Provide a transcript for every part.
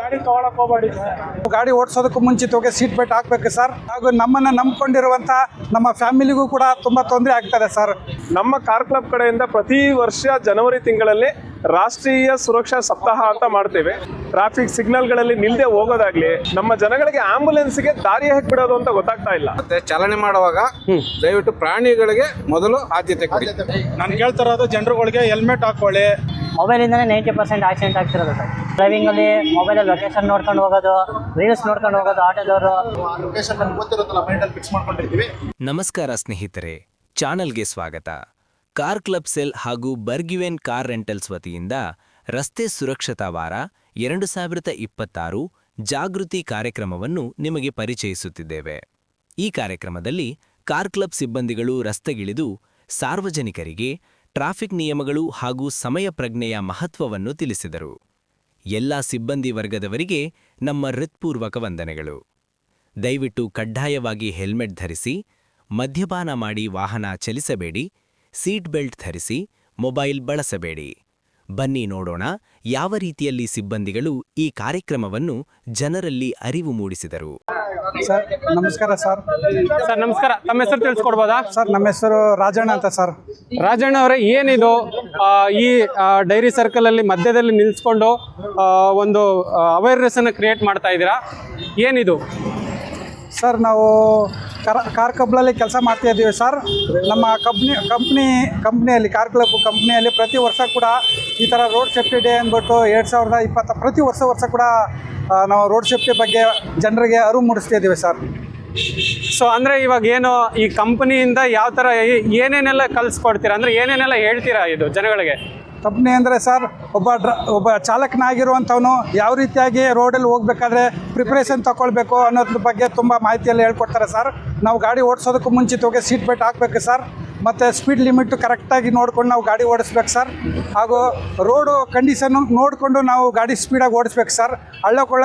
ಗಾಡಿ ತಗೊಳಕ್ ಹೋಗ್ಬೇಡಿ ಗಾಡಿ ಓಡಿಸೋದಕ್ಕೂ ಮುಂಚಿತವಾಗಿ ಸೀಟ್ ಬೆಲ್ಟ್ ಹಾಕ್ಬೇಕು ಸರ್. ಹಾಗೂ ನಮ್ಮನ್ನ ನಂಬ್ಕೊಂಡಿರುವಂತ ನಮ್ಮ ಫ್ಯಾಮಿಲಿಗೂ ಕೂಡ ತುಂಬಾ ತೊಂದರೆ ಆಗ್ತದೆ ಸರ್. ನಮ್ಮ ಕಾರ್ ಕ್ಲಬ್ ಕಡೆಯಿಂದ ಪ್ರತಿ ವರ್ಷ ಜನವರಿ ತಿಂಗಳಲ್ಲಿ ರಾಷ್ಟ್ರೀಯ ಸುರಕ್ಷಾ ಸಪ್ತಾಹ ಅಂತ ಮಾಡ್ತೇವೆ. ಟ್ರಾಫಿಕ್ ಸಿಗ್ನಲ್ಗಳಲ್ಲಿ ನಿಲ್ದೇ ಹೋಗೋದಾಗ್ಲಿ ನಮ್ಮ ಜನಗಳಿಗೆ ಆಂಬುಲೆನ್ಸ್ಗೆ ದಾರಿ ಹೇಗೆ ಬಿಡೋದು ಅಂತ ಗೊತ್ತಾಗ್ತಾ ಇಲ್ಲ. ಮತ್ತೆ ಚಾಲನೆ ಮಾಡುವಾಗ ದಯವಿಟ್ಟು ಪ್ರಾಣಿಗಳಿಗೆ ಮೊದಲು ಆದ್ಯತೆ ಕೊಡಿ. ನಾನು ಕೇಳ್ತಿರೋದು ಜನರುಗಳಿಗೆ ಹೆಲ್ಮೆಟ್ ಹಾಕೊಳ್ಳಿ. ಮೊಬೈಲಿಂದನೇ ನೈಂಟಿ ಪರ್ಸೆಂಟ್ ಆಕ್ಸಿಡೆಂಟ್ ಆಗ್ತಿರೋದು ಸರ್. ಡ್ರೈವಿಂಗಲ್ಲಿ ಮೊಬೈಲ್ ಲೊಕೇಶನ್ ನೋಡ್ಕೊಂಡು ಹೋಗೋದು ರೀಲ್ಸ್ ನೋಡ್ಕೊಂಡು ಹೋಗೋದು ಆಟೋದವರು. ಲೊಕೇಶನ್ ನಮ್ಗೆ ಗೊತ್ತಿರುತ್ತಲ್ಲ ಮೈಂಡಲ್ಲಿ ಫಿಕ್ಸ್ ಮಾಡ್ಕೊಂಡಿರ್ತೀವಿ ನಮಸ್ಕಾರ ಸ್ನೇಹಿತರೆ ಚಾನಲ್ಗೆ ಸ್ವಾಗತ. ಕಾರ್ ಕ್ಲಬ್ ಸೆಲ್ ಹಾಗೂ ಬರ್ಗಿವೆನ್ ಕಾರ್ ರೆಂಟಲ್ಸ್ ವತಿಯಿಂದ ರಸ್ತೆ ಸುರಕ್ಷತಾ ವಾರ ಎರಡು ಸಾವಿರದ ಇಪ್ಪತ್ತಾರು ಜಾಗೃತಿ ಕಾರ್ಯಕ್ರಮವನ್ನು ನಿಮಗೆ ಪರಿಚಯಿಸುತ್ತಿದ್ದೇವೆ. ಈ ಕಾರ್ಯಕ್ರಮದಲ್ಲಿ ಕಾರ್ ಕ್ಲಬ್ ಸಿಬ್ಬಂದಿಗಳು ರಸ್ತೆಗಿಳಿದು ಸಾರ್ವಜನಿಕರಿಗೆ ಟ್ರಾಫಿಕ್ ನಿಯಮಗಳು ಹಾಗೂ ಸಮಯ ಪ್ರಜ್ಞೆಯ ಮಹತ್ವವನ್ನು ತಿಳಿಸಿದರು. ಎಲ್ಲ ಸಿಬ್ಬಂದಿ ವರ್ಗದವರಿಗೆ ನಮ್ಮ ಹೃತ್ಪೂರ್ವಕ ವಂದನೆಗಳು. ದಯವಿಟ್ಟು ಕಡ್ಡಾಯವಾಗಿ ಹೆಲ್ಮೆಟ್ ಧರಿಸಿ, ಮದ್ಯಪಾನ ಮಾಡಿ ವಾಹನ ಚಲಿಸಬೇಡಿ, ಸೀಟ್ ಬೆಲ್ಟ್ ಧರಿಸಿ, ಮೊಬೈಲ್ ಬಳಸಬೇಡಿ. ಬನ್ನಿ ನೋಡೋಣ ಯಾವ ರೀತಿಯಲ್ಲಿ ಸಿಬ್ಬಂದಿಗಳು ಈ ಕಾರ್ಯಕ್ರಮವನ್ನು ಜನರಲ್ಲಿ ಅರಿವು ಮೂಡಿಸಿದರು. ಸರ್ ನಮಸ್ಕಾರ ಸರ್. ಸರ್ ನಮಸ್ಕಾರ. ತಮ್ಮ ಹೆಸರು ತಿಳಿಸ್ಕೊಡ್ಬೋದಾ? ಸರ್ ನಮ್ಮ ಹೆಸರು ರಾಜಣ್ಣ ಅಂತ ಸರ್. ರಾಜಣ್ಣ ಅವರೇ ಏನಿದು? ಆ, ಈ ಡೈರಿ ಸರ್ಕಲ್ ಅಲ್ಲಿ ಮಧ್ಯದಲ್ಲಿ ನಿಲ್ಸ್ಕೊಂಡು ಆ, ಒಂದು ಅವೇರ್ನೆಸ್ ಅನ್ನು ಕ್ರಿಯೇಟ್ ಮಾಡ್ತಾ ಇದ್ದೀರಾ? ಏನಿದು? ಸರ್, ನಾವು ಕರ, ಕಾರ್ ಕಬ್ಲಲ್ಲಿ ಕೆಲಸ ಮಾಡ್ತಾ ಇದ್ದೀವಿ ಸರ್. ನಮ್ಮ ಕಂಪ್ನಿ ಕಂಪ್ನಿ, ಕಂಪ್ನಿಯಲ್ಲಿ, ಕಾರ್ ಕ್ಲಬ್ ಕಂಪ್ನಿಯಲ್ಲಿ ಪ್ರತಿ ವರ್ಷ ಕೂಡ ಈ ಥರ ರೋಡ್ ಸೇಫ್ಟಿ ಡೇ ಅಂದ್ಬಿಟ್ಟು ಎರಡು ಸಾವಿರದ ಇಪ್ಪತ್ತ, ಪ್ರತಿ ವರ್ಷ ವರ್ಷ ಕೂಡ ನಾವು ರೋಡ್ ಸೇಫ್ಟಿ ಬಗ್ಗೆ ಜನರಿಗೆ ಅರಿವು ಮೂಡಿಸ್ತಾ ಇದ್ದೀವಿ ಸರ್. ಸೊ ಅಂದರೆ ಇವಾಗ ಏನು ಈ ಕಂಪ್ನಿಯಿಂದ ಯಾವ ಥರ ಏನೇನೆಲ್ಲ ಕಲಿಸ್ಕೊಡ್ತೀರಾ? ಅಂದರೆ ಏನೇನೆಲ್ಲ ಹೇಳ್ತೀರಾ ಇದು ಜನಗಳಿಗೆ? ಕಂಪ್ನಿ ಅಂದರೆ ಸರ್, ಒಬ್ಬ ಡ್ರ, ಒಬ್ಬ ಚಾಲಕನಾಗಿರುವಂಥವನು ಯಾವ ರೀತಿಯಾಗಿ ರೋಡಲ್ಲಿ ಹೋಗ್ಬೇಕಾದ್ರೆ ಪ್ರಿಪ್ರೇಷನ್ ತಗೊಳ್ಬೇಕು ಅನ್ನೋದ್ರ ಬಗ್ಗೆ ತುಂಬ ಮಾಹಿತಿಯಲ್ಲಿ ಹೇಳ್ಕೊಡ್ತಾರೆ ಸರ್. ನಾವು ಗಾಡಿ ಓಡಿಸೋದಕ್ಕೂ ಮುಂಚಿತವಾಗಿ ಸೀಟ್ ಬೆಲ್ಟ್ ಹಾಕಬೇಕು ಸರ್. ಮತ್ತು ಸ್ಪೀಡ್ ಲಿಮಿಟ್ ಕರೆಕ್ಟಾಗಿ ನೋಡಿಕೊಂಡು ನಾವು ಗಾಡಿ ಓಡಿಸ್ಬೇಕು ಸರ್. ಹಾಗೂ ರೋಡು ಕಂಡೀಷನ್ನು ನೋಡಿಕೊಂಡು ನಾವು ಗಾಡಿ ಸ್ಪೀಡಾಗಿ ಓಡಿಸ್ಬೇಕು ಸರ್. ಹಳ್ಳ ಕೊಳ್ಳ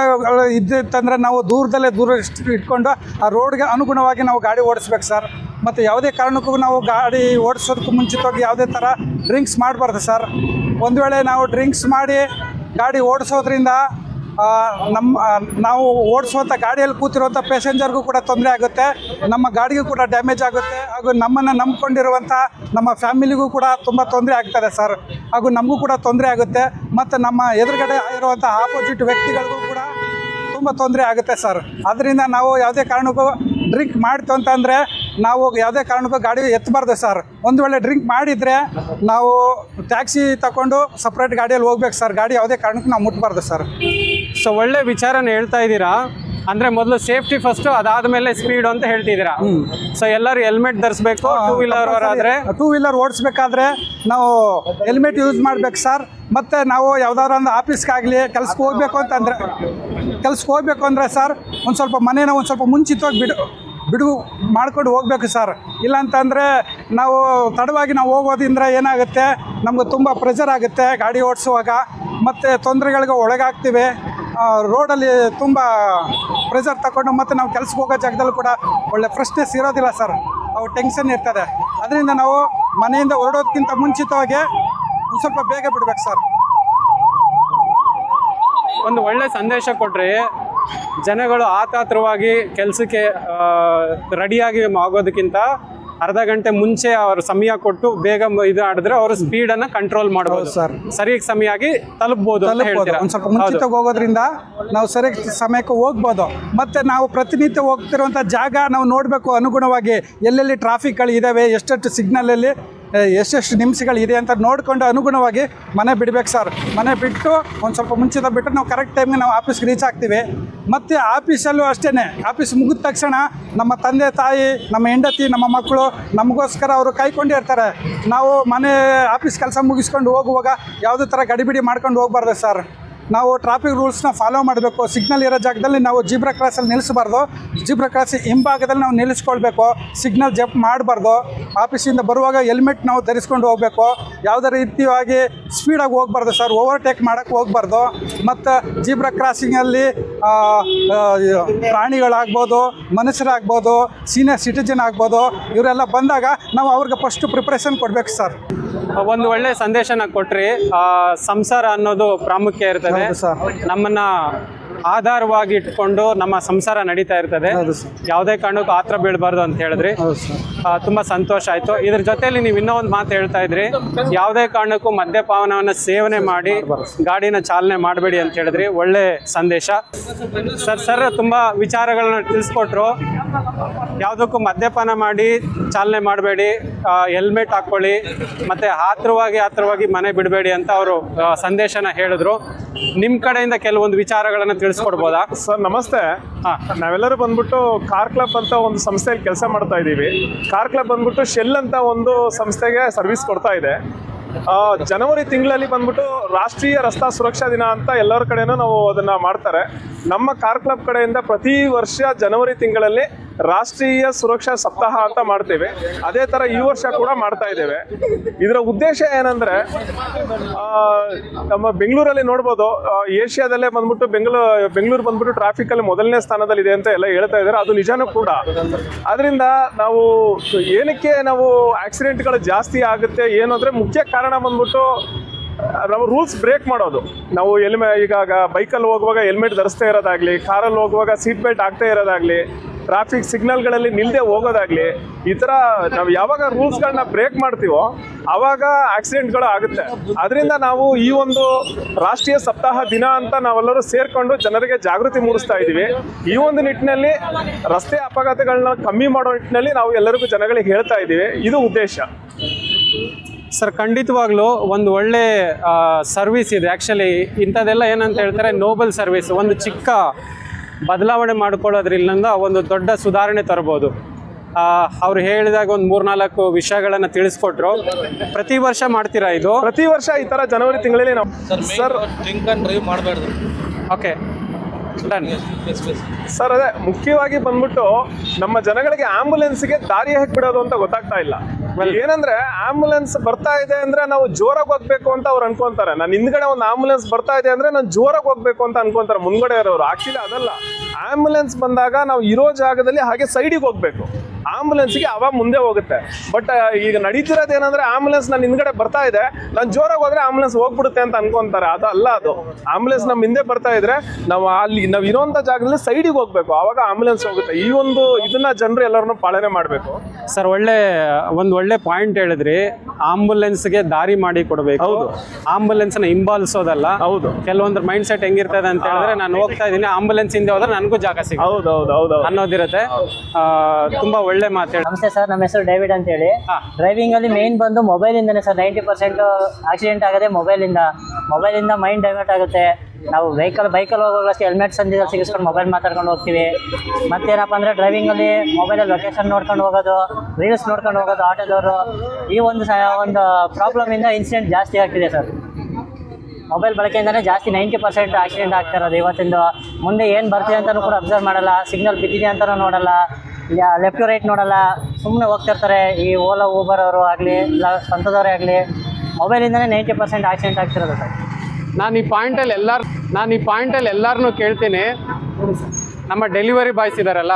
ಇದ್ದಿತ್ತಂದರೆ ನಾವು ದೂರದಲ್ಲೇ ದೂರ ಇಟ್ಕೊಂಡು ಆ ರೋಡ್ಗೆ ಅನುಗುಣವಾಗಿ ನಾವು ಗಾಡಿ ಓಡಿಸ್ಬೇಕು ಸರ್. ಮತ್ತು ಯಾವುದೇ ಕಾರಣಕ್ಕೂ ನಾವು ಗಾಡಿ ಓಡಿಸೋದಕ್ಕೂ ಮುಂಚಿತವಾಗಿ ಯಾವುದೇ ಥರ ಡ್ರಿಂಕ್ಸ್ ಮಾಡಬಾರ್ದು ಸರ್. ಒಂದು ವೇಳೆ ನಾವು ಡ್ರಿಂಕ್ಸ್ ಮಾಡಿ ಗಾಡಿ ಓಡಿಸೋದ್ರಿಂದ ನಮ್ಮ ನಾವು ಓಡಿಸುವಂಥ ಗಾಡಿಯಲ್ಲಿ ಕೂತಿರುವಂಥ ಪ್ಯಾಸೆಂಜರ್ಗೂ ಕೂಡ ತೊಂದರೆ ಆಗುತ್ತೆ. ನಮ್ಮ ಗಾಡಿಗೂ ಕೂಡ ಡ್ಯಾಮೇಜ್ ಆಗುತ್ತೆ. ಹಾಗೂ ನಮ್ಮನ್ನು ನಂಬ್ಕೊಂಡಿರುವಂಥ ನಮ್ಮ ಫ್ಯಾಮಿಲಿಗೂ ಕೂಡ ತುಂಬ ತೊಂದರೆ ಆಗ್ತದೆ ಸರ್. ಹಾಗೂ ನಮಗೂ ಕೂಡ ತೊಂದರೆ ಆಗುತ್ತೆ. ಮತ್ತು ನಮ್ಮ ಎದುರುಗಡೆ ಇರುವಂಥ ಆಪೋಸಿಟ್ ವ್ಯಕ್ತಿಗಳಿಗೂ ಕೂಡ ತುಂಬ ತೊಂದರೆ ಆಗುತ್ತೆ ಸರ್. ಅದರಿಂದ ನಾವು ಯಾವುದೇ ಕಾರಣಕ್ಕೂ ಡ್ರಿಂಕ್ ಮಾಡ್ತು ಅಂತಂದರೆ ನಾವು ಯಾವುದೇ ಕಾರಣಕ್ಕೂ ಗಾಡಿ ಎತ್ತಬಾರ್ದು ಸರ್. ಒಂದು ವೇಳೆ ಡ್ರಿಂಕ್ ಮಾಡಿದರೆ ನಾವು ಟ್ಯಾಕ್ಸಿ ತಗೊಂಡು ಸಪ್ರೇಟ್ ಗಾಡಿಯಲ್ಲಿ ಹೋಗ್ಬೇಕು ಸರ್. ಗಾಡಿ ಯಾವುದೇ ಕಾರಣಕ್ಕೂ ನಾವು ಮುಟ್ಬಾರ್ದು ಸರ್. ಸೊ ಒಳ್ಳೆ ವಿಚಾರನ ಹೇಳ್ತಾ ಇದ್ದೀರಾ? ಅಂದ್ರೆ ಮೊದಲು ಸೇಫ್ಟಿ ಫಸ್ಟ್ ಅದಾದ್ಮೇಲೆ ಸ್ಪೀಡ್ ಅಂತ ಹೇಳ್ತಿದ್ದೀರಾ? ಸೊ ಎಲ್ಲರೂ ಹೆಲ್ಮೆಟ್ ಧರಿಸಬೇಕು ಟೂ ವೀಲರ್ ಆದ್ರೆ ಟೂ ವೀಲರ್ ಓಡಿಸ್ಬೇಕಾದ್ರೆ ನಾವು ಹೆಲ್ಮೆಟ್ ಯೂಸ್ ಮಾಡ್ಬೇಕು ಸರ್. ಮತ್ತು ನಾವು ಯಾವ್ದಾದ್ರು ಒಂದು ಆಫೀಸ್ಗಾಗಲಿ ಕೆಲ್ಸಕ್ಕೆ ಹೋಗ್ಬೇಕು ಅಂತಂದರೆ ಕೆಲ್ಸಕ್ಕೆ ಹೋಗ್ಬೇಕು ಅಂದರೆ ಸರ್ ಒಂದು ಸ್ವಲ್ಪ ಮನೇನ ಒಂದು ಸ್ವಲ್ಪ ಮುಂಚಿತವಾಗಿ ಬಿಡು ಬಿಡುವು ಮಾಡ್ಕೊಂಡು ಹೋಗ್ಬೇಕು ಸರ್. ಇಲ್ಲಾಂತಂದರೆ ನಾವು ತಡವಾಗಿ ನಾವು ಹೋಗೋದ್ರಿಂದ ಏನಾಗುತ್ತೆ? ನಮ್ಗೆ ತುಂಬ ಪ್ರೆಷರ್ ಆಗುತ್ತೆ ಗಾಡಿ ಓಡಿಸುವಾಗ. ಮತ್ತು ತೊಂದರೆಗಳಿಗೆ ಒಳಗಾಗ್ತೀವಿ. ರೋಡಲ್ಲಿ ತುಂಬ ಪ್ರೆಷರ್ ತಗೊಂಡು ಮತ್ತು ನಾವು ಕೆಲ್ಸಕ್ಕೆ ಹೋಗೋ ಜಾಗದಲ್ಲಿ ಕೂಡ ಒಳ್ಳೆ ಫ್ರೆಶ್ನೆಸ್ ಇರೋದಿಲ್ಲ ಸರ್. ಅವು ಟೆನ್ಷನ್ ಇರ್ತದೆ. ಅದರಿಂದ ನಾವು ಮನೆಯಿಂದ ಹೊರಡೋದಕ್ಕಿಂತ ಮುಂಚಿತವಾಗಿ ಸ್ವಲ್ಪ ಬೇಗ ಬಿಡ್ಬೇಕು ಸರ್. ಒಂದು ಒಳ್ಳೆ ಸಂದೇಶ ಕೊಟ್ರಿ. ಜನಗಳು ಆತಾತ್ರವಾಗಿ ಕೆಲಸಕ್ಕೆ ರೆಡಿಯಾಗಿ ಆಗೋದಕ್ಕಿಂತ ಅರ್ಧ ಗಂಟೆ ಮುಂಚೆ ಅವರು ಸಮಯ ಕೊಟ್ಟು ಬೇಗ ಇದು ಆಡಿದ್ರೆ ಅವರು ಸ್ಪೀಡ್ ಅನ್ನ ಕಂಟ್ರೋಲ್ ಮಾಡಬಹುದು ಸರ್. ಸರಿಯಾಗಿ ಸಮಯಾಗಿ ತಲುಪಬಹುದು ಅಂತ ತಲುಪ್ಬೋದು. ಹೇಳ್ತೀರಾ? ಒಂದು ಸ್ವಲ್ಪ ಮುಂಚಿತವಾಗಿ ಹೋಗೋದ್ರಿಂದ ನಾವು ಸರಿಯಾಗಿ ಸಮಯಕ್ಕೆ ಹೋಗ್ಬೋದು. ಮತ್ತೆ ನಾವು ಪ್ರತಿನಿತ್ಯ ಹೋಗ್ತಿರುವಂಥ ಜಾಗ ನಾವು ನೋಡಬೇಕು ಅನುಗುಣವಾಗಿ ಎಲ್ಲೆಲ್ಲಿ ಟ್ರಾಫಿಕ್ಗಳು ಇದ್ದಾವೆ ಎಷ್ಟೆಷ್ಟು ಸಿಗ್ನಲಲ್ಲಿ ಎಷ್ಟೆಷ್ಟು ನಿಮಿಷಗಳು ಇದೆ ಅಂತ ನೋಡಿಕೊಂಡು ಅನುಗುಣವಾಗಿ ಮನೆ ಬಿಡಬೇಕು ಸರ್. ಮನೆ ಬಿಟ್ಟು ಒಂದು ಸ್ವಲ್ಪ ಮುಂಚಿತ ಬಿಟ್ಟು ನಾವು ಕರೆಕ್ಟ್ ಟೈಮ್ಗೆ ನಾವು ಆಫೀಸ್ಗೆ ರೀಚ್ ಆಗ್ತೀವಿ. ಮತ್ತು ಆಫೀಸಲ್ಲೂ ಅಷ್ಟೇ ಆಫೀಸ್ ಮುಗಿದ ತಕ್ಷಣ ನಮ್ಮ ತಂದೆ, ತಾಯಿ, ನಮ್ಮ ಹೆಂಡತಿ, ನಮ್ಮ ಮಕ್ಕಳು ನಮಗೋಸ್ಕರ ಅವರು ಕಾಯ್ಕೊಂಡಿರ್ತಾರೆ ನಾವು ಮನೆ, ಆಫೀಸ್ ಕೆಲಸ ಮುಗಿಸ್ಕೊಂಡು ಹೋಗುವಾಗ ಯಾವುದೇ ಥರ ಗಡಿಬಿಡಿ ಮಾಡ್ಕೊಂಡು ಹೋಗ್ಬಾರ್ದು ಸರ್. ನಾವು ಟ್ರಾಫಿಕ್ ರೂಲ್ಸ್ನ ಫಾಲೋ ಮಾಡಬೇಕು. ಸಿಗ್ನಲ್ ಇರೋ ಜಾಗದಲ್ಲಿ ನಾವು ಜಿಬ್ರಾ ಕ್ರಾಸಲ್ಲಿ ನಿಲ್ಲಿಸಬಾರ್ದು. ಜಿಬ್ರಾ ಕ್ರಾಸ್ ಹಿಂಭಾಗದಲ್ಲಿ ನಾವು ನಿಲ್ಲಿಸ್ಕೊಳ್ಬೇಕು. ಸಿಗ್ನಲ್ ಜಂಪ್ ಮಾಡಬಾರ್ದು. ಆಫೀಸಿಂದ ಬರುವಾಗ ಹೆಲ್ಮೆಟ್ ನಾವು ಧರಿಸ್ಕೊಂಡು ಹೋಗಬೇಕು. ಯಾವುದೇ ರೀತಿಯಾಗಿ ಸ್ಪೀಡಾಗಿ ಹೋಗ್ಬಾರ್ದು ಸರ್ ಓವರ್ಟೇಕ್ ಮಾಡೋಕ್ಕೆ ಹೋಗ್ಬಾರ್ದು. ಮತ್ತು ಜೀಬ್ರಾ ಕ್ರಾಸಿಂಗಲ್ಲಿ ಪ್ರಾಣಿಗಳಾಗ್ಬೋದು, ಮನುಷ್ಯರಾಗ್ಬೋದು ಸೀನಿಯರ್ ಸಿಟಿಜನ್ ಆಗ್ಬೋದು, ಇವರೆಲ್ಲ ಬಂದಾಗ ನಾವು ಅವ್ರಿಗೆ ಫಸ್ಟ್ ಪ್ರಿಪ್ರೇಷನ್ ಕೊಡಬೇಕು ಸರ್ ಒಂದು ಒಳ್ಳೆ ಸಂದೇಶನ ಕೊಟ್ರಿ. ಸಂಸಾರ ಅನ್ನೋದು ಪ್ರಾಮುಖ್ಯ ಇರ್ತದೆ. ಇರ್ತದೆ. ಸರ್. ನಮ್ಮನ್ನ ಆಧಾರವಾಗಿ ಇಟ್ಕೊಂಡು ನಮ್ಮ ಸಂಸಾರ ನಡೀತಾ ಇರ್ತದೆ. ಯಾವುದೇ ಕಾರಣಕ್ಕೂ ಆತ್ರ ಬೀಳಬಾರ್ದು ಅಂತ ಹೇಳಿದ್ರಿ. ತುಂಬಾ ಸಂತೋಷ ಆಯ್ತು. ಇದ್ರ ಜೊತೆಯಲ್ಲಿ ನೀವು ಇನ್ನೂ ಒಂದು ಮಾತು ಹೇಳ್ತಾ ಇದ್ರಿ. ಯಾವುದೇ ಕಾರಣಕ್ಕೂ ಮದ್ಯಪಾವನವನ್ನ ಸೇವನೆ ಮಾಡಿ ಗಾಡಿನ ಚಾಲನೆ ಮಾಡಬೇಡಿ ಅಂತ ಹೇಳಿದ್ರಿ. ಒಳ್ಳೆ ಸಂದೇಶ. ಸರ್ ಸರ್ ತುಂಬಾ ವಿಚಾರಗಳನ್ನ ತಿಳಿಸ್ಕೊಟ್ರು. ಯಾವುದಕ್ಕೂ ಮದ್ಯಪಾನ ಮಾಡಿ ಚಾಲನೆ ಮಾಡಬೇಡಿ ಹೆಲ್ಮೆಟ್ ಹಾಕ್ಕೊಳ್ಳಿ ಮತ್ತು ಆತ್ರವಾಗಿ ಆತ್ರವಾಗಿ ಮನೆ ಬಿಡಬೇಡಿ ಅಂತ ಅವರು ಸಂದೇಶನ ಹೇಳಿದ್ರು. ನಿಮ್ಮ ಕಡೆಯಿಂದ ಕೆಲವೊಂದು ವಿಚಾರಗಳನ್ನು ತಿಳಿಸ್ಕೊಡ್ಬೋದಾ? ಸರ್ ನಮಸ್ತೆ. ಹಾಂ. ನಾವೆಲ್ಲರೂ ಬಂದ್ಬಿಟ್ಟು ಕಾರ್ ಕ್ಲಬ್ ಅಂತ ಒಂದು ಸಂಸ್ಥೆಯಲ್ಲಿ ಕೆಲಸ ಮಾಡ್ತಾ ಇದ್ದೀವಿ. ಕಾರ್ ಕ್ಲಬ್ ಬಂದ್ಬಿಟ್ಟು ಶೆಲ್ ಅಂತ ಒಂದು ಸಂಸ್ಥೆಗೆ ಸರ್ವಿಸ್ ಕೊಡ್ತಾ ಇದೆ. ಜನವರಿ ತಿಂಗಳಲ್ಲಿ ಬಂದ್ಬಿಟ್ಟು ರಾಷ್ಟ್ರೀಯ ರಸ್ತಾ ಸುರಕ್ಷಾ ದಿನ ಅಂತ ಎಲ್ಲರ ಕಡೆನೂ ನಾವು ಅದನ್ನ ಮಾಡ್ತಾರೆ. ನಮ್ಮ ಕಾರ್ ಕ್ಲಬ್ ಕಡೆಯಿಂದ ಪ್ರತಿ ವರ್ಷ ಜನವರಿ ತಿಂಗಳಲ್ಲಿ ರಾಷ್ಟ್ರೀಯ ಸುರಕ್ಷಾ ಸಪ್ತಾಹ ಅಂತ ಮಾಡ್ತೇವೆ. ಅದೇ ತರ ಈ ವರ್ಷ ಕೂಡ ಮಾಡ್ತಾ ಇದ್ದೇವೆ. ಇದರ ಉದ್ದೇಶ ಏನಂದ್ರೆ ನಮ್ಮ ಬೆಂಗಳೂರಲ್ಲಿ ನೋಡ್ಬೋದು ಏಷ್ಯಾದಲ್ಲೇ ಬಂದ್ಬಿಟ್ಟು ಬೆಂಗಳೂರು ಬೆಂಗಳೂರು ಬಂದ್ಬಿಟ್ಟು ಟ್ರಾಫಿಕ್ ಅಲ್ಲಿ ಮೊದಲನೇ ಸ್ಥಾನದಲ್ಲಿ ಇದೆ ಅಂತ ಎಲ್ಲ ಹೇಳ್ತಾ ಇದ್ದಾರೆ. ಅದು ನಿಜಾನೂ ಕೂಡ. ಅದರಿಂದ ನಾವು ಏನಕ್ಕೆ ನಾವು ಆಕ್ಸಿಡೆಂಟ್ಗಳು ಜಾಸ್ತಿ ಆಗುತ್ತೆ, ಏನು ಅಂದ್ರೆ ಮುಖ್ಯ ಕಾರಣ ಬಂದ್ಬಿಟ್ಟು, ನಾವು ರೂಲ್ಸ್ ಬ್ರೇಕ್ ಮಾಡೋದು. ನಾವು ಎಲ್ಮೆ ಈಗ ಬೈಕಲ್ಲಿ ಹೋಗುವಾಗ ಹೆಲ್ಮೆಟ್ ಧರಿಸ್ತಾ ಇರೋದಾಗ್ಲಿ, ಕಾರಲ್ಲಿ ಹೋಗುವಾಗ ಸೀಟ್ ಬೆಲ್ಟ್ ಆಗ್ತಾ ಇರೋದಾಗ್ಲಿ ಟ್ರಾಫಿಕ್ ಸಿಗ್ನಲ್ಗಳಲ್ಲಿ ನಿಲ್ಲದೆ ಹೋಗೋದಾಗ್ಲಿ, ಈ ಥರ ನಾವು ಯಾವಾಗ ರೂಲ್ಸ್ಗಳನ್ನ ಬ್ರೇಕ್ ಮಾಡ್ತೀವೋ ಆವಾಗ ಆಕ್ಸಿಡೆಂಟ್ಗಳು ಆಗುತ್ತೆ. ಅದರಿಂದ ನಾವು ಈ ಒಂದು ರಾಷ್ಟ್ರೀಯ ಸಪ್ತಾಹ ದಿನ ಅಂತ ನಾವೆಲ್ಲರೂ ಸೇರ್ಕೊಂಡು ಜನರಿಗೆ ಜಾಗೃತಿ ಮೂಡಿಸ್ತಾ ಇದ್ದೀವಿ. ಈ ಒಂದು ನಿಟ್ಟಿನಲ್ಲಿ ರಸ್ತೆ ಅಪಘಾತಗಳನ್ನ ಕಮ್ಮಿ ಮಾಡೋ ನಿಟ್ಟಿನಲ್ಲಿ ನಾವು ಎಲ್ಲರಿಗೂ ಜನಗಳಿಗೆ ಹೇಳ್ತಾ ಇದ್ದೀವಿ. ಇದು ಉದ್ದೇಶ. ಸರ್, ಖಂಡಿತವಾಗ್ಲೂ ಒಂದು ಒಳ್ಳೆ ಸರ್ವಿಸ್ ಇದೆ. ಆ್ಯಕ್ಚುಲಿ ಇಂಥದ್ದೆಲ್ಲ ಏನಂತ ಹೇಳ್ತಾರೆ ನೋಬಲ್ ಸರ್ವಿಸ್ ಒಂದು ಚಿಕ್ಕ ಬದಲಾವಣೆ ಮಾಡ್ಕೊಳ್ಳೋದ್ರಿಂದ ಒಂದು ದೊಡ್ಡ ಸುಧಾರಣೆ ತರ್ಬೋದು. ಅವ್ರು ಹೇಳಿದಾಗ ಒಂದು ಮೂರ್ನಾಲ್ಕು ವಿಷಯಗಳನ್ನು ತಿಳಿಸ್ಕೊಟ್ರು. ಪ್ರತಿ ವರ್ಷ ಮಾಡ್ತೀರಾ ಇದು? ಪ್ರತಿ ವರ್ಷ ಈ ತರ ಜನವರಿ ತಿಂಗಳಲ್ಲಿ ನಾವು ಸರ್ ಡ್ರಿಂಕ್ ಅಂಡ್ ಡ್ರೈವ್ ಮಾಡಬಾರ್ದು. ಓಕೆ ಸರ್ ಅದೇ ಮುಖ್ಯವಾಗಿ ಬಂದ್ಬಿಟ್ಟು ನಮ್ಮ ಜನಗಳಿಗೆ ಆಂಬುಲೆನ್ಸ್ಗೆ ದಾರಿ ಹಾಕಿಬಿಡೋದು ಬಿಡೋದು ಅಂತ ಗೊತ್ತಾಗ್ತಾ ಇಲ್ಲ. ಏನಂದ್ರೆ ಆಂಬುಲೆನ್ಸ್ ಬರ್ತಾ ಇದೆ ಅಂದ್ರೆ ನಾವು ಜೋರಾಗಿ ಹೋಗ್ಬೇಕು ಅಂತ ಅವ್ರು ಅನ್ಕೊಂತಾರೆ. ನಾನು ಹಿಂದ್ಗಡೆ ಒಂದು ಆಂಬುಲೆನ್ಸ್ ಬರ್ತಾ ಇದೆ ಅಂದ್ರೆ ನಾನು ಜೋರಾಗಿ ಹೋಗ್ಬೇಕು ಅಂತ ಅನ್ಕೊಂತಾರೆ. ಮುಂದ್ಗಡೆ ಇರೋರು. ಆಕ್ಚುಲಿ ಅದಲ್ಲ. ಆಂಬುಲೆನ್ಸ್ ಬಂದಾಗ ನಾವು ಇರೋ ಜಾಗದಲ್ಲಿ ಹಾಗೆ ಸೈಡಿಗೆ ಹೋಗ್ಬೇಕು. ಆಂಬುಲೆನ್ಸ್ಗೆ ಅವಾಗ ಮುಂದೆ ಹೋಗುತ್ತೆ. ಬಟ್ ಈಗ ನಡೀತಿರೋದು ಏನಂದ್ರೆ ಆಂಬುಲೆನ್ಸ್ ನನ್ನ ಹಿಂದ್ಗಡೆ ಬರ್ತಾ ಇದೆ. ನಾನು ಜೋರಾಗಿ ಹೋದ್ರೆ ಆಂಬುಲೆನ್ಸ್ ಹೋಗ್ಬಿಡುತ್ತೆ ಅಂತ ಅನ್ಕೊಂತಾರೆ. ಅದು ಅಲ್ಲ ಅದು. ಆಂಬುಲೆನ್ಸ್ ನಮ್ಮ ಹಿಂದೆ ಬರ್ತಾ ಇದ್ರೆ ನಾವು ಅಲ್ಲಿ ನಾವು ಇರೋಂಥ ಜಾಗದಲ್ಲಿ ಸೈಡಿಗೆ ಹೋಗ್ಬೇಕು. ಆವಾಗ ಆಂಬುಲೆನ್ಸ್ ಹೋಗುತ್ತೆ. ಈ ಒಂದು ಇದನ್ನ ಜನರು ಎಲ್ಲರನ್ನು ಪಾಲನೆ ಮಾಡಬೇಕು. ಸರ್ ಒಳ್ಳೆ ಒಂದು ಒಳ್ಳೆ ಪಾಯಿಂಟ್ ಹೇಳಿದ್ರಿ. ಆಂಬುಲೆನ್ಸ್ಗೆ ದಾರಿ ಮಾಡಿ ಕೊಡಬೇಕು. ಹೌದು. ಆಂಬುಲೆನ್ಸ್ನ ಹಿಂಬಾಲಿಸೋದಲ್ಲ. ಹೌದು. ಕೆಲವೊಂದ್ರ ಮೈಂಡ್ ಸೆಟ್ ಹೆಂಗಿರ್ತದೆ ಅಂತ ಹೇಳಿದ್ರೆ ನಾನು ಹೋಗ್ತಾ ಇದ್ದೀನಿ. ಆಂಬುಲೆನ್ಸ್ ಹಿಂದೆ ಹೋದ್ರೆ ನನಗೂ ಜಾಗ ಸಿಗುತ್ತೆ ಹೌದು ಹೌದು ಹೌದು ಹೌದು. ಅನ್ನೋದಿರುತ್ತೆ. ತುಂಬಾ ಒಳ್ಳೆ ಮಾತು ನಮಸ್ತೆ ಸರ್ ನಮ್ಮ ಹೆಸರು ಡೇವಿಡ್ ಅಂತ ಹೇಳಿ. ಡ್ರೈವಿಂಗ್ ಅಲ್ಲಿ ಮೇನ್ ಬಂದು ಮೊಬೈಲ್ ಇಂದಾನೆ ಸರ್ ನೈಂಟಿ ಪರ್ಸೆಂಟ್ ಆಕ್ಸಿಡೆಂಟ್ ಆಗದೆ ಮೊಬೈಲ್ ಇಂದ. ಮೊಬೈಲ್ ಇಂದ ಮೈಂಡ್ ಡೈವರ್ಟ್ ಆಗುತ್ತೆ. ನಾವು ವೆಹಿಕಲ್ ಬೈಕಲ್ಲಿ ಹೋಗುವಾಗ ಅಷ್ಟೇ ಹೆಲ್ಮೆಟ್ ಸಂದಿದ ಸಿಗಿಸ್ಕೊಂಡು ಮೊಬೈಲ್ ಮಾತಾಡ್ಕೊಂಡು ಹೋಗ್ತೀವಿ. ಮತ್ತೇನಪ್ಪ ಅಂದರೆ ಡ್ರೈವಿಂಗ್ ಅಲ್ಲಿ ಮೊಬೈಲಲ್ಲಿ ಲೊಕೇಶನ್ ನೋಡ್ಕೊಂಡು ಹೋಗೋದು ರೀಲ್ಸ್ ನೋಡ್ಕೊಂಡು ಹೋಗೋದು ಆಟೋದವರು ಈ ಒಂದು ಸ ಒಂದು ಪ್ರಾಬ್ಲಮ್ ಇಂದ ಇನ್ಸಿಡೆಂಟ್ ಜಾಸ್ತಿ ಆಗ್ತಿದೆ ಸರ್. ಮೊಬೈಲ್ ಬಳಕೆಯಿಂದನೇ ಜಾಸ್ತಿ ನೈಂಟಿ ಪರ್ಸೆಂಟ್ ಆಕ್ಸಿಡೆಂಟ್ ಆಗ್ತಾ ಇರೋದು. ಇವತ್ತಿಂದು ಮುಂದೆ ಏನು ಬರ್ತಿದೆ ಅಂತಲೂ ಕೂಡ ಅಬ್ಸರ್ವ್ ಮಾಡಲ್ಲ. ಸಿಗ್ನಲ್ ಬಿದ್ದಿದೆ ಅಂತಲೂ ನೋಡಲ್ಲ. ಲೆಫ್ಟ್ ರೈಟ್ ನೋಡಲ್ಲ ಸುಮ್ಮನೆ ಹೋಗ್ತಿರ್ತಾರೆ. ಈ ಓಲಾ ಊಬರ್ ಅವರು ಆಗಲಿ ಇಲ್ಲ ಸ್ವಂತದವರೇ ಆಗಲಿ ಮೊಬೈಲಿಂದನೇ ನೈಂಟಿ ಪರ್ಸೆಂಟ್ ಆಕ್ಸಿಡೆಂಟ್ ಆಗ್ತಿರೋದು ಸರ್. ನಾನು ಈ ಪಾಯಿಂಟಲ್ಲಿ ಎಲ್ಲಾರು ನಾನು ಈ ಪಾಯಿಂಟಲ್ಲಿ ಎಲ್ಲರನ್ನೂ ಕೇಳ್ತೀನಿ. ನಮ್ಮ ಡೆಲಿವರಿ ಬಾಯ್ಸ್ ಇದಾರಲ್ಲ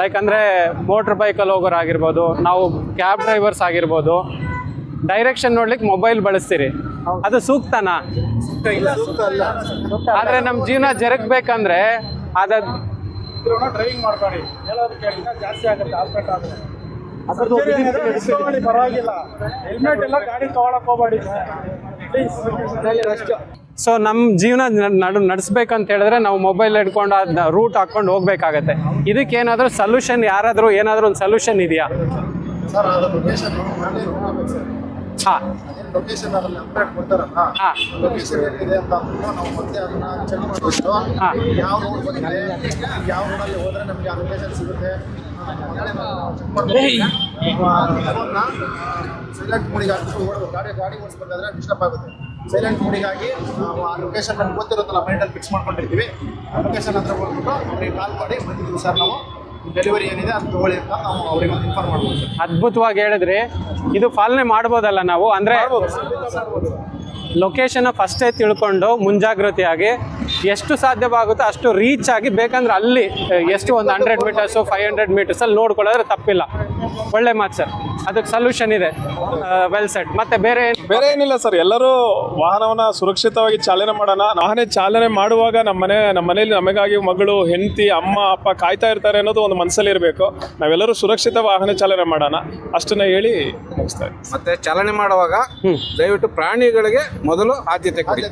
ಲೈಕ್ ಅಂದರೆ ಮೋಟ್ರ್ ಬೈಕಲ್ಲಿ ಹೋಗೋರು ಆಗಿರ್ಬೋದು ನಾವು ಕ್ಯಾಬ್ ಡ್ರೈವರ್ಸ್ ಆಗಿರ್ಬೋದು ಡೈರೆಕ್ಷನ್ ನೋಡ್ಲಿಕ್ಕೆ ಮೊಬೈಲ್ ಬಳಸ್ತೀರಿ. ಅದು ಸೂಕ್ತನಾ? ಆದರೆ ನಮ್ಮ ಜೀವನ ಜರಗಬೇಕಂದ್ರೆ ಅದ ಡ್ರೈವಿಂಗ್ ಮಾಡಬೇಡಿ. ಹೇಳೋದು ಕೇಳಿ ಜಾಸ್ತಿ ಆಗುತ್ತೆ ಹಾಸ್ಪಿಟಲ್ ಆದರೆ. ಪರವಾಗಿಲ್ಲ. ಹೆಲ್ಮೆಟ್ ಎಲ್ಲ ಗಾಡಿ ತಗೊಳಕ್ ಹೋಗ್ಬೇಡಿ. ಪ್ಲೀಸ್ ಸೊ ನಮ್ಮ ಜೀವನ ನಡು ನಡೆಸ್ಬೇಕಂತ ಹೇಳಿದ್ರೆ ನಾವು ಮೊಬೈಲ್ ಹಿಡ್ಕೊಂಡು ಅದನ್ನ ರೂಟ್ ಹಾಕ್ಕೊಂಡು ಹೋಗ್ಬೇಕಾಗತ್ತೆ. ಇದಕ್ಕೇನಾದರೂ ಸೊಲ್ಯೂಷನ್ ಯಾರಾದರೂ ಏನಾದರೂ ಒಂದು ಸೊಲ್ಯೂಷನ್ ಇದೆಯಾ? ಸರ್ ಅದು ಲೊಕೇಶನ್ ಹಾಂ. ಲೊಕೇಶನ್ ಅದನ್ನ ಅಪ್ಡೇಟ್ ಕೊಡ್ತಾರಲ್ಲ ಲೊಕೇಶನ್ ಏನಿದೆ ಅಂತ ಅಂದ್ಬಿಟ್ಟು ನಾವು ಮತ್ತೆ ಅದನ್ನ ಚೆಕ್ ಮಾಡ್ಬಿಟ್ಟು. ಯಾವ ರೋಡ್ ಬಂದಿದೆ ಯಾವ ರೋಡಲ್ಲಿ ಹೋದ್ರೆ ನಮಗೆ ಆ ಲೊಕೇಶನ್ ಸಿಗುತ್ತೆ ಸೈಲೆಂಟ್ ಮೂಡಿಗೆ ಹಾಕಿಬಿಟ್ಟು ಓಡಬೇಕು ಗಾಡಿ ಗಾಡಿ ಓಡಿಸ್ಬೇಕಾದ್ರೆ ಡಿಸ್ಟರ್ಬ್ ಆಗುತ್ತೆ. ಸೈಲೆಂಟ್ ಮೂಡಿಗಾಗಿ ನಾವು ಆ ಲೊಕೇಶನ್ ನಮ್ಗೆ ಗೊತ್ತಿರುತ್ತಲ್ಲ ಮೈಂಡಲ್ಲಿ ಫಿಕ್ಸ್ ಮಾಡ್ಕೊಂಡಿರ್ತೀವಿ. ಆ ಲೊಕೇಶನ್ ಹತ್ರ ಹೋಗ್ಬಿಟ್ಟು ಅವ್ರಿಗೆ ಕಾಲ್ ಮಾಡಿ ಬಂದಿದ್ದೀವಿ ಸರ್ ನಾವು. ಡೆಲಿವರಿ ಏನಿದೆ ಅದು ತಗೊಳ್ಳಿ ಅಂತ ನಾವು ಅವ್ರಿಗೆ ಇನ್ಫಾರ್ಮ್ ಮಾಡ್ಬೋದು ಸರ್. ಅದ್ಭುತವಾಗಿ ಹೇಳಿದ್ರಿ ಇದು ಪಾಲನೆ ಮಾಡ್ಬೋದಲ್ಲ ನಾವು? ಅಂದರೆ ಲೊಕೇಶನ್ ಫಸ್ಟೇ ತಿಳ್ಕೊಂಡು ಮುಂಜಾಗ್ರತೆಯಾಗಿ ಎಷ್ಟು ಸಾಧ್ಯವಾಗುತ್ತೋ ಅಷ್ಟು ರೀಚ್ ಆಗಿ ಬೇಕಂದ್ರೆ ಅಲ್ಲಿ ಎಷ್ಟು ಒಂದು ಹಂಡ್ರೆಡ್ ಮೀಟರ್ಸು ಫೈವ್ ಹಂಡ್ರೆಡ್ ಮೀಟರ್ಸಲ್ಲಿ ನೋಡ್ಕೊಳ್ಳೋದ್ರೆ ತಪ್ಪಿಲ್ಲ. ಒಳ್ಳೆ ಮಾತು ಸರ್. ಅದಕ್ಕೆ ಸೊಲ್ಯೂಷನ್ ಇದೆ. ವೆಲ್ ಸೆಟ್ ಮತ್ತೆ ಬೇರೆ ಬೇರೆ ಏನಿಲ್ಲ ಸರ್ ಎಲ್ಲರೂ ವಾಹನವನ್ನ ಸುರಕ್ಷಿತವಾಗಿ ಚಾಲನೆ ಮಾಡೋಣ. ವಾಹನ ಚಾಲನೆ ಮಾಡುವಾಗ ನಮ್ಮ ಮನೆ ನಮ್ಮ ಮನೇಲಿ ನಮಗಾಗಿ ಮಗಳು ಹೆಂಡತಿ ಅಮ್ಮ ಅಪ್ಪ ಕಾಯ್ತಾ ಇರ್ತಾರೆ ಅನ್ನೋದು ಒಂದು ಮನಸ್ಸಲ್ಲಿ ಇರಬೇಕು. ನಾವೆಲ್ಲರೂ ಸುರಕ್ಷಿತ ವಾಹನ ಚಾಲನೆ ಮಾಡೋಣ. ಅಷ್ಟನ್ನ ಹೇಳಿ ಮುಗಿಸ್ತಾ. ಮತ್ತೆ ಚಾಲನೆ ಮಾಡುವಾಗ ದಯವಿಟ್ಟು ಪ್ರಾಣಿಗಳಿಗೆ ಮೊದಲು ಆದ್ಯತೆ ಕೊಡಿ.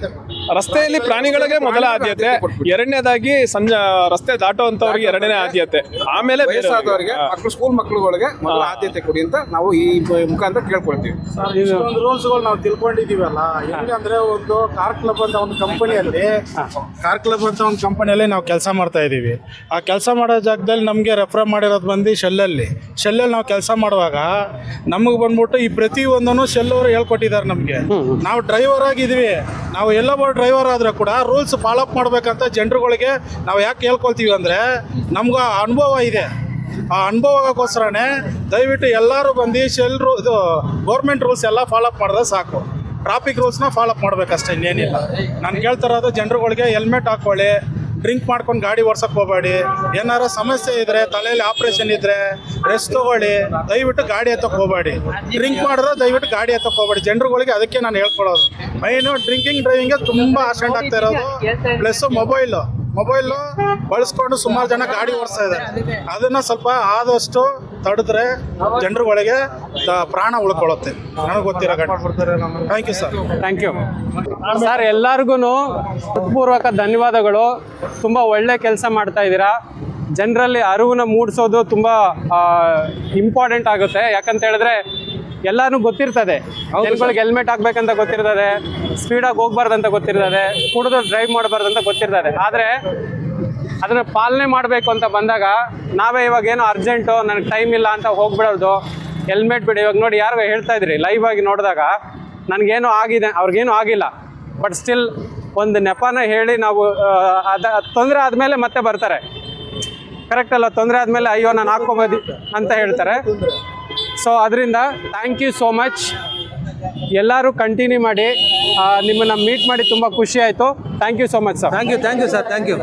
ರಸ್ತೆಯಲ್ಲಿ ಪ್ರಾಣಿಗಳಿಗೆ ಮೊದಲ ಆದ್ಯತೆ. ಎರಡನೇದಾಗಿ ಸಂಜ ರಸ್ತೆ ದಾಟುವಂತವ್ರಿಗೆ ಎರಡನೇ ಆದ್ಯತೆ. ಆಮೇಲೆ. ವಯಸ್ಸಾದವರಿಗೆ ಮಕ್ಕಳು ಸ್ಕೂಲ್ ಮಕ್ಕಳುಗಳಿಗೆ ಮೊದಲು ಆದ್ಯತೆ ಕೊಡಿ ಅಂತ ನಾವು ಈ ಮುಖಾಂತರ ಕೇಳ್ಕೊಳ್ತೀವಿ. ಇಷ್ಟೊಂದು ರೂಲ್ಸ್ಗಳು ನಾವು ತಿಳ್ಕೊಂಡಿದೀವಲ್ಲ ಹೆಂಗಂದ್ರೆ ಒಂದು ಕಾರ್ ಕ್ಲಬ್ ಅಂತ ಒಂದು ಕಂಪನಿಯಲ್ಲಿ ಕಾರ್ ಕ್ಲಬ್ ಅಂತ ಒಂದು ಕಂಪನಿಯಲ್ಲಿ ನಾವು ಕೆಲಸ ಮಾಡ್ತಾ ಇದ್ದೀವಿ. ಆ ಕೆಲಸ ಮಾಡೋ ಜಾಗದಲ್ಲಿ ನಮಗೆ ರೆಫರ್ ಮಾಡಿರೋದು ಬಂದು ಶೆಲ್ಲಲ್ಲಿ. ಶೆಲ್ಲಲ್ಲಿ ನಾವು ಕೆಲಸ ಮಾಡುವಾಗ ನಮಗೆ ಬಂದ್ಬಿಟ್ಟು ಈ ಪ್ರತಿ ಒಂದನ್ನು ಶೆಲ್ ಅವರು ಹೇಳ್ಕೊಟ್ಟಿದ್ದಾರೆ ನಮಗೆ. ನಾವು ಡ್ರೈವರ್ ಆಗಿದ್ವಿ ನಾವು ಎಲ್ಲೊಬ್ಬ ಡ್ರೈವರ್ ಆದ್ರೆ ಕೂಡ ರೂಲ್ಸ್ ಫಾಲೋ ಮಾಡ್ಬೇಕಂತ ಜನರುಗಳಿಗೆ ನಾವು ಯಾಕೆ ಹೇಳ್ಕೊಳ್ತೀವಿ ಅಂದರೆ ನಮ್ಗೆ ಅನುಭವ ಇದೆ. ಆ ಅನುಭವಕ್ಕೋಸ್ಕರನೇ ದಯವಿಟ್ಟು ಎಲ್ಲರೂ ಬಂದು ಶೆಲ್ ರೂ, ಇದು ಗೌರ್ಮೆಂಟ್ ರೂಲ್ಸ್ ಎಲ್ಲ ಫಾಲೋಅಪ್ ಮಾಡಿದ್ರೆ ಸಾಕು. ಟ್ರಾಫಿಕ್ ರೂಲ್ಸ್ನ ಫಾಲೋಅಪ್ ಮಾಡ್ಬೇಕಷ್ಟೇ, ಇನ್ನೇನಿಲ್ಲ. ನಾನು ಕೇಳ್ತಿರೋದು ಜನರುಗಳಿಗೆ ಹೆಲ್ಮೆಟ್ ಹಾಕೊಳ್ಳಿ ಡ್ರಿಂಕ್ ಮಾಡ್ಕೊಂಡು ಗಾಡಿ ಓಡ್ಸಕ್ಕೆ ಹೋಗಬೇಡಿ. ಏನಾರ ಸಮಸ್ಯೆ ಇದ್ರೆ, ತಲೆಯಲ್ಲಿ ಆಪ್ರೇಷನ್ ಇದ್ರೆ ರೆಸ್ಟ್ ತಗೊಳ್ಳಿ. ದಯವಿಟ್ಟು ಗಾಡಿ ಎತ್ತಕ್ಕೆ ಹೋಗಬೇಡಿ. ಡ್ರಿಂಕ್ ಮಾಡಿದ್ರೆ ದಯವಿಟ್ಟು ಗಾಡಿ ಎತ್ತಕ್ಕೆ ಹೋಗಬೇಡಿ. ಜನರುಗಳಿಗೆ ಅದಕ್ಕೆ ನಾನು ಹೇಳ್ಕೊಳ್ಳೋದು. ಮೈನು ಡ್ರಿಂಕಿಂಗ್ ಡ್ರೈವಿಂಗ್ ತುಂಬ ಆಕ್ಸಿಡೆಂಟ್ ಆಗ್ತಾ ಇರೋದು. ಪ್ಲಸ್ ಮೊಬೈಲ್ ಮೊಬೈಲು ಬಳಸ್ಕೊಂಡು ಸುಮಾರು ಜನ ಗಾಡಿ ಓಡಿಸ್ತಾ ಇದ್ದಾರೆ. ಅದನ್ನ ಸ್ವಲ್ಪ ಆದಷ್ಟು ತಡೆದ್ರೆ ಜನರುಗಳಿಗೆ ತ- ಪ್ರಾಣ ಉಳ್ಕೊಳ್ಳುತ್ತೆ. ನನಗೆ ಗೊತ್ತಿರೋ thank you sir thank you sir ಎಲ್ಲರಿಗೂ ಹೃತ್ಪೂರ್ವಕ ಧನ್ಯವಾದಗಳು. ತುಂಬ ಒಳ್ಳೆ ಕೆಲಸ ಮಾಡ್ತಾ ಇದ್ದೀರಾ. ಜನರಲ್ಲಿ ಅರಿವನ್ನ ಮೂಡಿಸೋದು ತುಂಬ ಇಂಪಾರ್ಟೆಂಟ್ ಆಗುತ್ತೆ. ಯಾಕಂತ ಹೇಳಿದ್ರೆ ಎಲ್ಲಾನು ಗೊತ್ತಿರ್ತದೆ. ಜನಗಳಿಗೆ ಹೆಲ್ಮೆಟ್ ಹಾಕ್ಬೇಕಂತ ಗೊತ್ತಿರ್ತದೆ ಸ್ಪೀಡಾಗಿ ಹೋಗ್ಬಾರ್ದಂತ ಗೊತ್ತಿರ್ತದೆ ಕುಡಿದು ಡ್ರೈವ್ ಮಾಡಬಾರ್ದಂತ ಗೊತ್ತಿರ್ತದೆ. ಆದರೆ ಅದನ್ನ ಪಾಲನೆ ಮಾಡಬೇಕು ಅಂತ ಬಂದಾಗ ನಾವೇ ಇವಾಗ ಏನೋ ಅರ್ಜೆಂಟು ನನಗೆ ಟೈಮ್ ಇಲ್ಲ ಅಂತ ಹೋಗ್ಬಿಡೋದು ಹೆಲ್ಮೆಟ್ ಬಿಡಿ. ಇವಾಗ ನೋಡಿ ಯಾರು ಹೇಳ್ತಾ ಇದ್ರಿ ಲೈವ್ ಆಗಿ ನೋಡಿದಾಗ ನನಗೇನೋ ಆಗಿದೆ ಅವ್ರಿಗೇನೂ ಆಗಿಲ್ಲ. ಬಟ್ ಸ್ಟಿಲ್ ಒಂದು ನೆಪನ ಹೇಳಿ ನಾವು ಅದ ತೊಂದರೆ ಆದಮೇಲೆ ಮತ್ತೆ ಬರ್ತಾರೆ. ಕರೆಕ್ಟ್ ಅಲ್ಲ ತೊಂದರೆ ಆದಮೇಲೆ ಅಯ್ಯೋ ನಾನು ಹಾಕ್ಕೊಬೋದು ಅಂತ ಹೇಳ್ತಾರೆ. ಸೊ ಅದರಿಂದ ಥ್ಯಾಂಕ್ ಯು ಸೋ ಮಚ್ ಎಲ್ಲರೂ ಕಂಟಿನ್ಯೂ ಮಾಡಿ ನಿಮ್ಮನ್ನು ಮೀಟ್ ಮಾಡಿ ತುಂಬ ಖುಷಿ ಆಯಿತು. Thank you so much sir thank you thank you sir thank you